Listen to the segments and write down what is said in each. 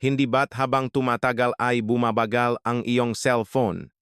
Hindi ba't habang tumatagal ay bumabagal ang iyong cellphone?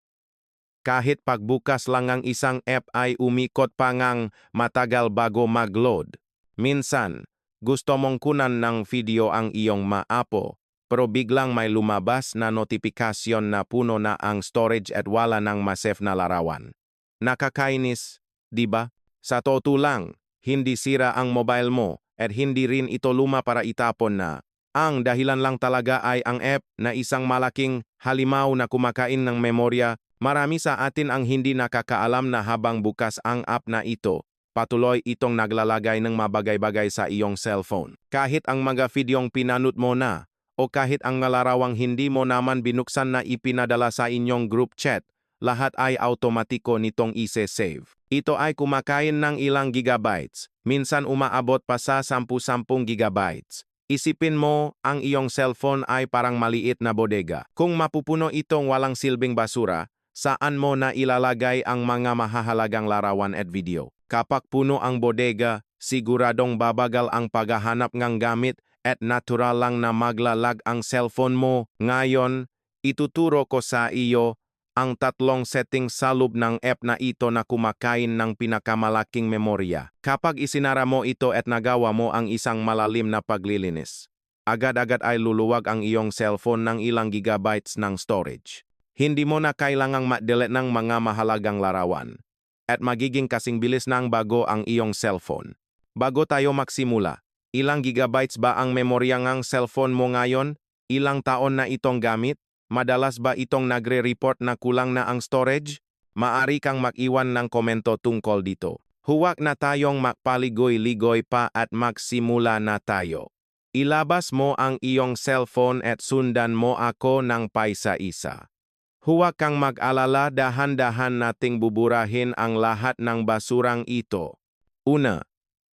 Kahit pagbukas lang ang isang app ay umikot pa ngang matagal bago mag-load. Minsan, gusto mong kunan ng video ang iyong maapo, pero biglang may lumabas na notifikasyon na puno na ang storage at wala nang masave na larawan. Nakakainis, di ba? Sa totoo lang, hindi sira ang mobile mo at hindi rin ito luma para itapon na. Ang dahilan lang talaga ay ang app na isang malaking halimaw na kumakain ng memorya. Marami sa atin ang hindi nakakaalam na habang bukas ang app na ito, patuloy itong naglalagay ng mabagay-bagay sa iyong cellphone. Kahit ang mga videong pinanut mo na, o kahit ang malarawang hindi mo naman binuksan na ipinadala sa inyong group chat, lahat ay automatiko nitong ise-save. Ito ay kumakain ng ilang gigabytes, minsan umaabot pa sa 10-10 gigabytes. Isipin mo, ang iyong cellphone ay parang maliit na bodega. Kung mapupuno itong walang silbing basura, saan mo na ilalagay ang mga mahahalagang larawan at video? Kapag puno ang bodega, siguradong babagal ang paghahanap ng gamit at natural lang na maglalag ang cellphone mo. Ngayon, ituturo ko sa iyo ang tatlong setting sa loob ng app na ito na kumakain ng pinakamalaking memorya. Kapag isinara mo ito at nagawa mo ang isang malalim na paglilinis, agad-agad ay luluwag ang iyong cellphone ng ilang gigabytes ng storage. Hindi mo na kailangang ma-delete ng mga mahalagang larawan at magiging kasing bilis ng bago ang iyong cellphone. Bago tayo magsimula, ilang gigabytes ba ang memorya ng cellphone mo ngayon? Ilang taon na itong gamit? Madalas ba itong nagre-report na kulang na ang storage? Maari kang mag-iwan ng komento tungkol dito. Huwag na tayong magpaligoy-ligoy pa at magsimula na tayo. Ilabas mo ang iyong cellphone at sundan mo ako ng paisa-isa. Huwag kang mag-alala dahan-dahan nating buburahin ang lahat ng basurang ito. Una,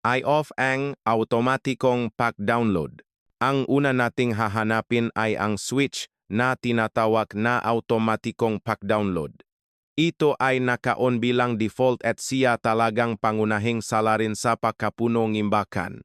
i-off ang automatikong pack-download. Ang una nating hahanapin ay ang switch na tinatawag na automatikong pack-download. Ito ay naka-on bilang default at siya talagang pangunahing salarin sa pagkapunong imbakan.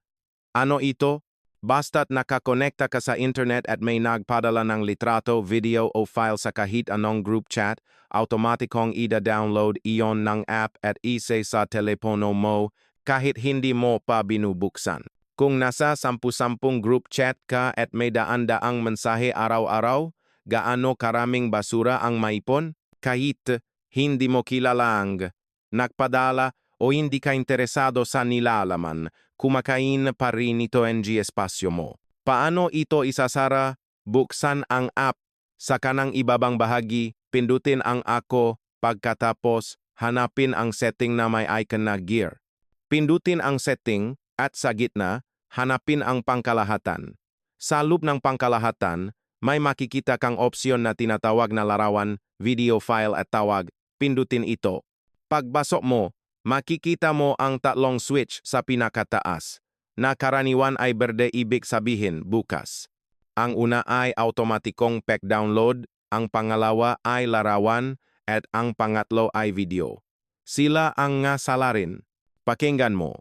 Ano ito? Basta't nakakonekta ka sa internet at may nagpadala ng litrato, video o file sa kahit anong group chat, automatikong ida-download iyon ng app at ise sa telepono mo kahit hindi mo pa binubuksan. Kung nasa sampu-sampung group chat ka at may daan-daang mensahe araw-araw, gaano karaming basura ang maipon? Kahit hindi mo kilalang, nagpadala o hindi ka interesado sa nilalaman, kumakain pa rin ito ng espasyo mo. Paano ito isasara? Buksan ang app. Sa kanang ibabang bahagi, pindutin ang ako, pagkatapos hanapin ang setting na may icon na gear. Pindutin ang setting at sa gitna, hanapin ang pangkalahatan. Sa loob ng pangkalahatan, may makikita kang opsyon na tinatawag na larawan, video file at tawag, pindutin ito. Pagbasok mo, makikita mo ang tatlong switch sa pinakataas, na karaniwan ay berde ibig sabihin bukas. Ang una ay automatikong pack download, ang pangalawa ay larawan, at ang pangatlo ay video. Sila ang nga salarin. Pakinggan mo.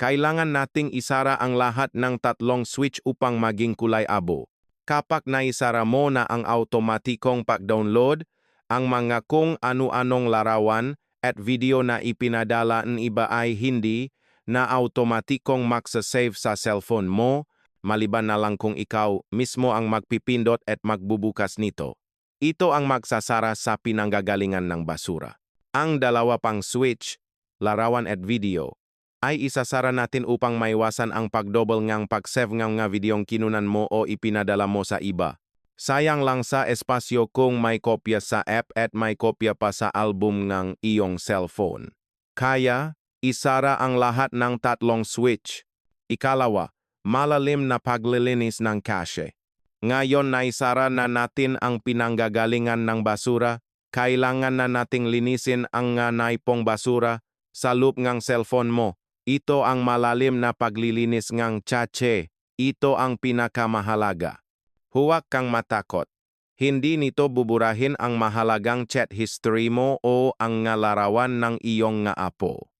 Kailangan nating isara ang lahat ng tatlong switch upang maging kulay abo. Kapag naisara mo na ang automatikong pag-download, ang mga kung ano-anong larawan at video na ipinadala ng iba ay hindi na automatikong magsasave sa cellphone mo, maliban na lang kung ikaw mismo ang magpipindot at magbubukas nito. Ito ang magsasara sa pinanggagalingan ng basura. Ang dalawa pang switch, larawan at video, ay isasara natin upang maiwasan ang pagdouble ngang pag-save ngang nga videong kinunan mo o ipinadala mo sa iba. Sayang lang sa espasyo kung may kopya sa app at may kopya pa sa album ng iyong cellphone. Kaya, isara ang lahat ng tatlong switch. Ikalawa, malalim na paglilinis ng cache. Ngayon na isara na natin ang pinanggagalingan ng basura, kailangan na nating linisin ang nga naipong basura sa loop ng cellphone mo ito ang malalim na paglilinis ngang chache. Ito ang pinakamahalaga. Huwag kang matakot. Hindi nito buburahin ang mahalagang chat history mo o ang ngalarawan ng iyong nga apo.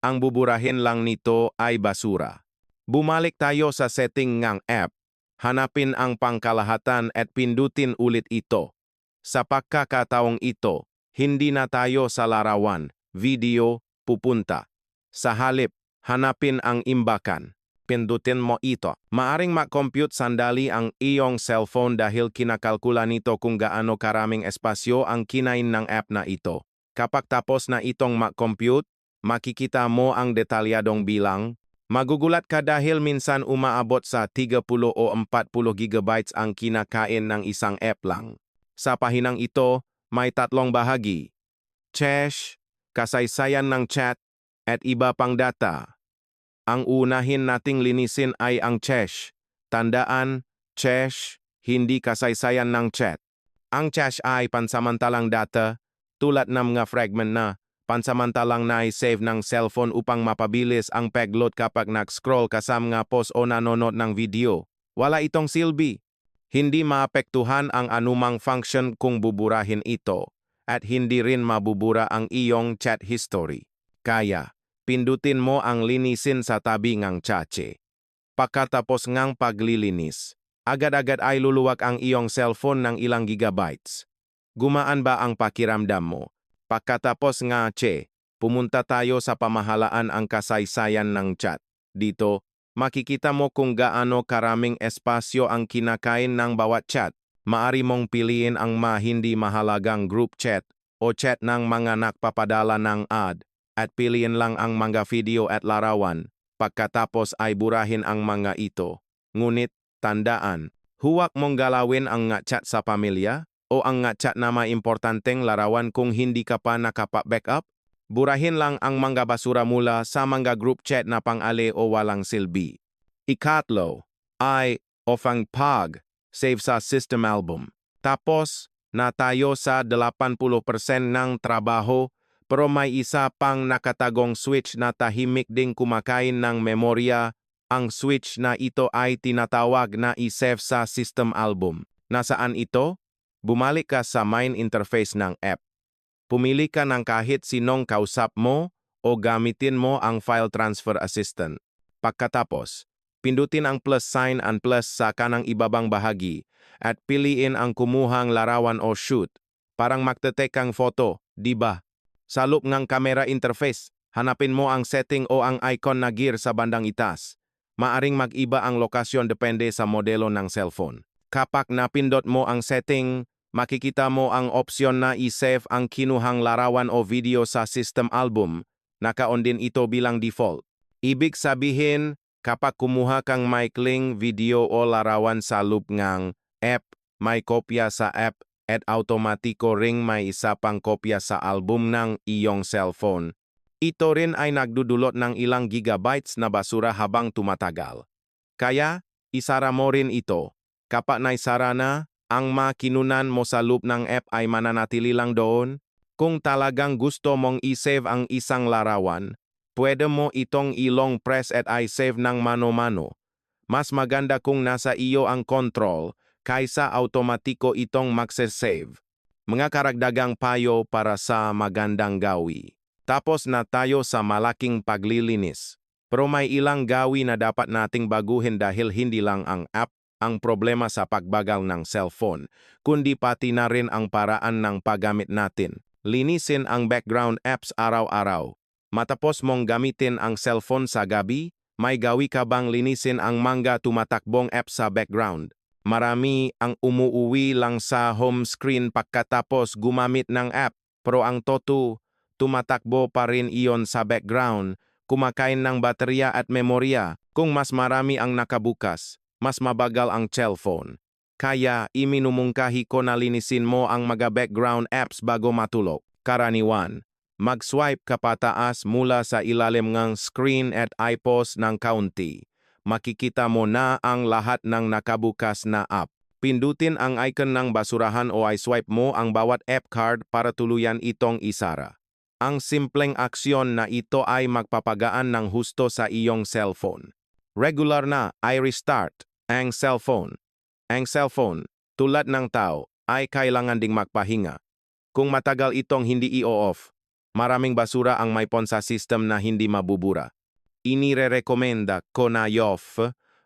Ang buburahin lang nito ay basura. Bumalik tayo sa setting ngang app. hanapin ang pangkalahatan at pindutin ulit ito. Sa pagkakataong ito, hindi na tayo sa larawan, video, pupunta. Sa halip, hanapin ang imbakan. Pindutin mo ito. Maaring ma-compute sandali ang iyong cellphone dahil kinakalkula nito kung gaano karaming espasyo ang kinain ng app na ito. Kapag tapos na itong ma-compute, makikita mo ang detalyadong bilang. Magugulat ka dahil minsan umaabot sa 30 o 40 gigabytes ang kinakain ng isang app lang. Sa pahinang ito, may tatlong bahagi. Cache, kasaysayan ng chat, at iba pang data. Ang unahin nating linisin ay ang cache. Tandaan, cache, hindi kasaysayan ng chat. Ang cache ay pansamantalang data, tulad ng mga fragment na pansamantalang na-save ng cellphone upang mapabilis ang pagload kapag nag-scroll kasam nga post o nanonood ng video. Wala itong silbi. Hindi maapektuhan ang anumang function kung buburahin ito at hindi rin mabubura ang iyong chat history. Kaya, pindutin mo ang linisin sa tabi ngang chache. Pagkatapos ngang paglilinis, agad-agad ay luluwag ang iyong cellphone ng ilang gigabytes. Gumaan ba ang pakiramdam mo? Pagkatapos nga che, pumunta tayo sa pamahalaan ang kasaysayan ng chat. Dito, makikita mo kung gaano karaming espasyo ang kinakain ng bawat chat. Maari mong piliin ang ma hindi mahalagang group chat o chat ng mga nakpapadala ng ad at piliin lang ang mga video at larawan, pagkatapos ay burahin ang mga ito. Ngunit, tandaan, huwag mong galawin ang chat sa pamilya o ang chat na may importanteng larawan kung hindi ka pa nakapa-backup. Burahin lang ang mga basura mula sa mga group chat na pang-ali o walang silbi. Ikatlo ay off ang pag, save sa system album. Tapos, na tayo sa 80% ng trabaho pero may isa pang nakatagong switch na tahimik ding kumakain ng memorya. Ang switch na ito ay tinatawag na i-save sa system album. Nasaan ito? Bumalik ka sa main interface ng app. Pumili ka ng kahit sinong kausap mo o gamitin mo ang file transfer assistant. Pagkatapos, pindutin ang plus sign and plus sa kanang ibabang bahagi at piliin ang kumuhang larawan o shoot. Parang magte-take ang photo, di ba? Sa loob ng camera interface, hanapin mo ang setting o ang icon na gear sa bandang itaas. Maaring mag-iba ang lokasyon depende sa modelo ng cellphone. Kapag napindot mo ang setting, makikita mo ang opsyon na i-save ang kinuhang larawan o video sa system album. Nakaon din ito bilang default. Ibig sabihin, kapag kumuha kang maikling video o larawan sa loop ngang app, may kopya sa app at automatiko ring may isa pang kopya sa album ng iyong cellphone. Ito rin ay nagdudulot ng ilang gigabytes na basura habang tumatagal. Kaya, isara mo rin ito. Kapag naisara na, ang makinunan mo sa loop ng app ay mananatili lang doon. Kung talagang gusto mong i-save ang isang larawan, pwede mo itong ilong press at i-save ng mano-mano. Mas maganda kung nasa iyo ang control kaysa automatiko itong magsesave. Mga karagdagang payo para sa magandang gawi. Tapos na tayo sa malaking paglilinis. Pero may ilang gawi na dapat nating baguhin dahil hindi lang ang app ang problema sa pagbagal ng cellphone, kundi pati na rin ang paraan ng paggamit natin. Linisin ang background apps araw-araw. Matapos mong gamitin ang cellphone sa gabi, may gawi ka bang linisin ang manga tumatakbong app sa background? Marami ang umuuwi lang sa home screen pagkatapos gumamit ng app, pero ang toto, tumatakbo pa rin iyon sa background, kumakain ng baterya at memorya. Kung mas marami ang nakabukas, mas mabagal ang cellphone. Kaya iminumungkahi ko na linisin mo ang mga background apps bago matulog. Karaniwan, mag-swipe ka pataas mula sa ilalim ng screen at iPos ng kaunti makikita mo na ang lahat ng nakabukas na app. Pindutin ang icon ng basurahan o i-swipe mo ang bawat app card para tuluyan itong isara. Ang simpleng aksyon na ito ay magpapagaan ng husto sa iyong cellphone. Regular na i-restart ang cellphone. Ang cellphone, tulad ng tao, ay kailangan ding magpahinga. Kung matagal itong hindi i-off, maraming basura ang may pon sa system na hindi mabubura inirerekomenda ko na yoff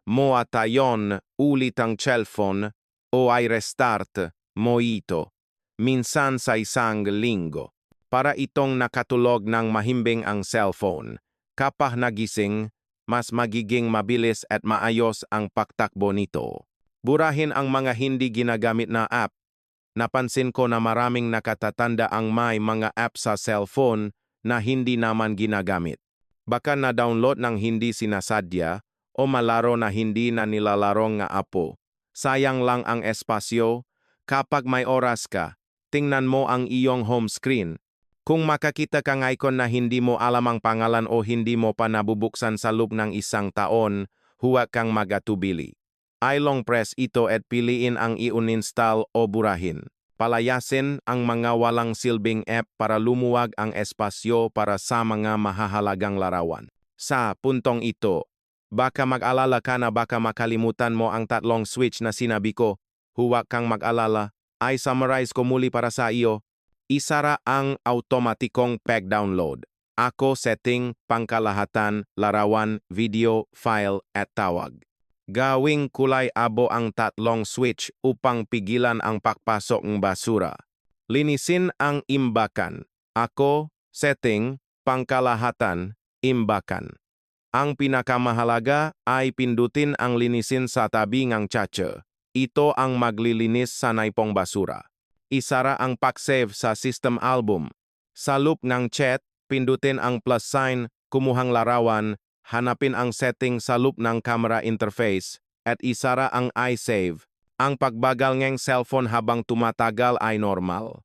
mo atayon ulit ang cellphone o ay restart mo ito, minsan sa isang linggo, para itong nakatulog ng mahimbing ang cellphone. Kapag nagising, mas magiging mabilis at maayos ang pagtakbo nito. Burahin ang mga hindi ginagamit na app. Napansin ko na maraming nakatatanda ang may mga app sa cellphone na hindi naman ginagamit. Baka na-download ng hindi sinasadya o malaro na hindi na nilalaro nga apo. Sayang lang ang espasyo. Kapag may oras ka, tingnan mo ang iyong home screen. Kung makakita kang icon na hindi mo alam ang pangalan o hindi mo pa nabubuksan sa loob ng isang taon, huwag kang magatubili. I-long press ito at piliin ang i-uninstall o burahin. Palayasin ang mga walang silbing app para lumuwag ang espasyo para sa mga mahahalagang larawan. Sa puntong ito, baka mag-alala ka na baka makalimutan mo ang tatlong switch na sinabi ko, huwag kang mag-alala, ay summarize ko muli para sa iyo. Isara ang automatikong pag-download. Ako setting pangkalahatan, larawan, video, file at tawag. Gawing kulay abo ang tatlong switch upang pigilan ang pagpasok ng basura. Linisin ang imbakan. Ako, setting, pangkalahatan, imbakan. Ang pinakamahalaga ay pindutin ang linisin sa tabi ng chache. Ito ang maglilinis sa naipong basura. Isara ang pagsave sa system album. Sa loop ng chat, pindutin ang plus sign, kumuhang larawan, hanapin ang setting sa loop ng camera interface, at isara ang iSave. Ang pagbagal ng cellphone habang tumatagal ay normal.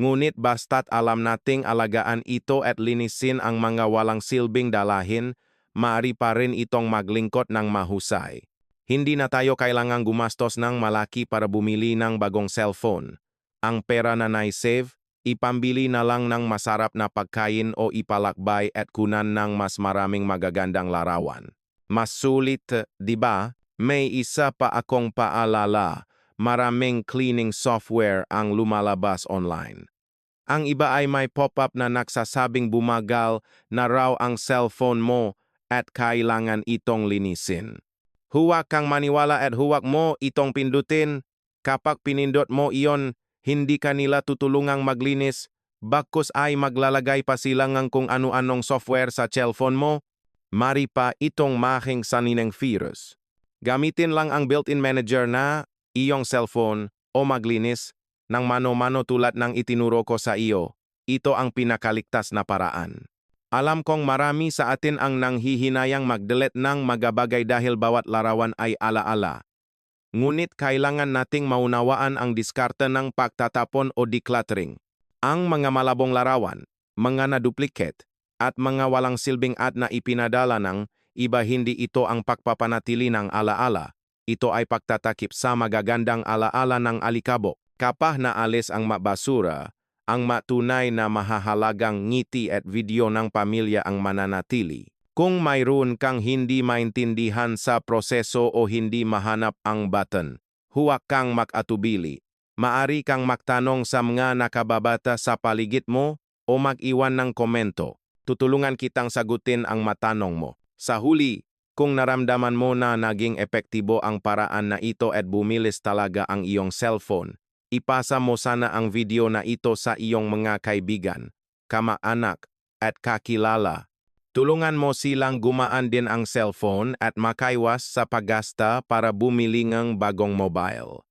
Ngunit basta't alam nating alagaan ito at linisin ang mga walang silbing dalahin, maari pa rin itong maglingkot ng mahusay. Hindi na tayo kailangang gumastos ng malaki para bumili ng bagong cellphone. Ang pera na naisave, ipambili na lang ng masarap na pagkain o ipalakbay at kunan ng mas maraming magagandang larawan. Mas sulit, di ba? May isa pa akong paalala, maraming cleaning software ang lumalabas online. Ang iba ay may pop-up na nagsasabing bumagal na raw ang cellphone mo at kailangan itong linisin. Huwag kang maniwala at huwag mo itong pindutin. Kapag pinindot mo iyon, hindi ka nila tutulungang maglinis, bakos ay maglalagay pa sila ng kung ano-anong software sa cellphone mo, mari pa itong making sanineng virus. Gamitin lang ang built-in manager na iyong cellphone o maglinis ng mano-mano tulad ng itinuro ko sa iyo. Ito ang pinakaligtas na paraan. Alam kong marami sa atin ang nanghihinayang mag-delete ng magabagay dahil bawat larawan ay alaala. Ngunit kailangan nating maunawaan ang diskarte ng pagtatapon o decluttering. Ang mga malabong larawan, mga na-duplicate, at mga walang silbing at na ipinadala ng iba hindi ito ang pagpapanatili ng alaala. Ito ay pagtatakip sa magagandang alaala ng alikabok. Kapah na alis ang mabasura, ang matunay na mahahalagang ngiti at video ng pamilya ang mananatili. Kung mayroon kang hindi maintindihan sa proseso o hindi mahanap ang button, huwag kang makatubili. Maari kang magtanong sa mga nakababata sa paligid mo o mag-iwan ng komento. Tutulungan kitang sagutin ang matanong mo. Sa huli, kung naramdaman mo na naging epektibo ang paraan na ito at bumilis talaga ang iyong cellphone, ipasa mo sana ang video na ito sa iyong mga kaibigan, kamaanak, at kakilala. Tulungan mo silang gumaan din ang cellphone at makaiwas sa paggasta para bumili ng bagong mobile.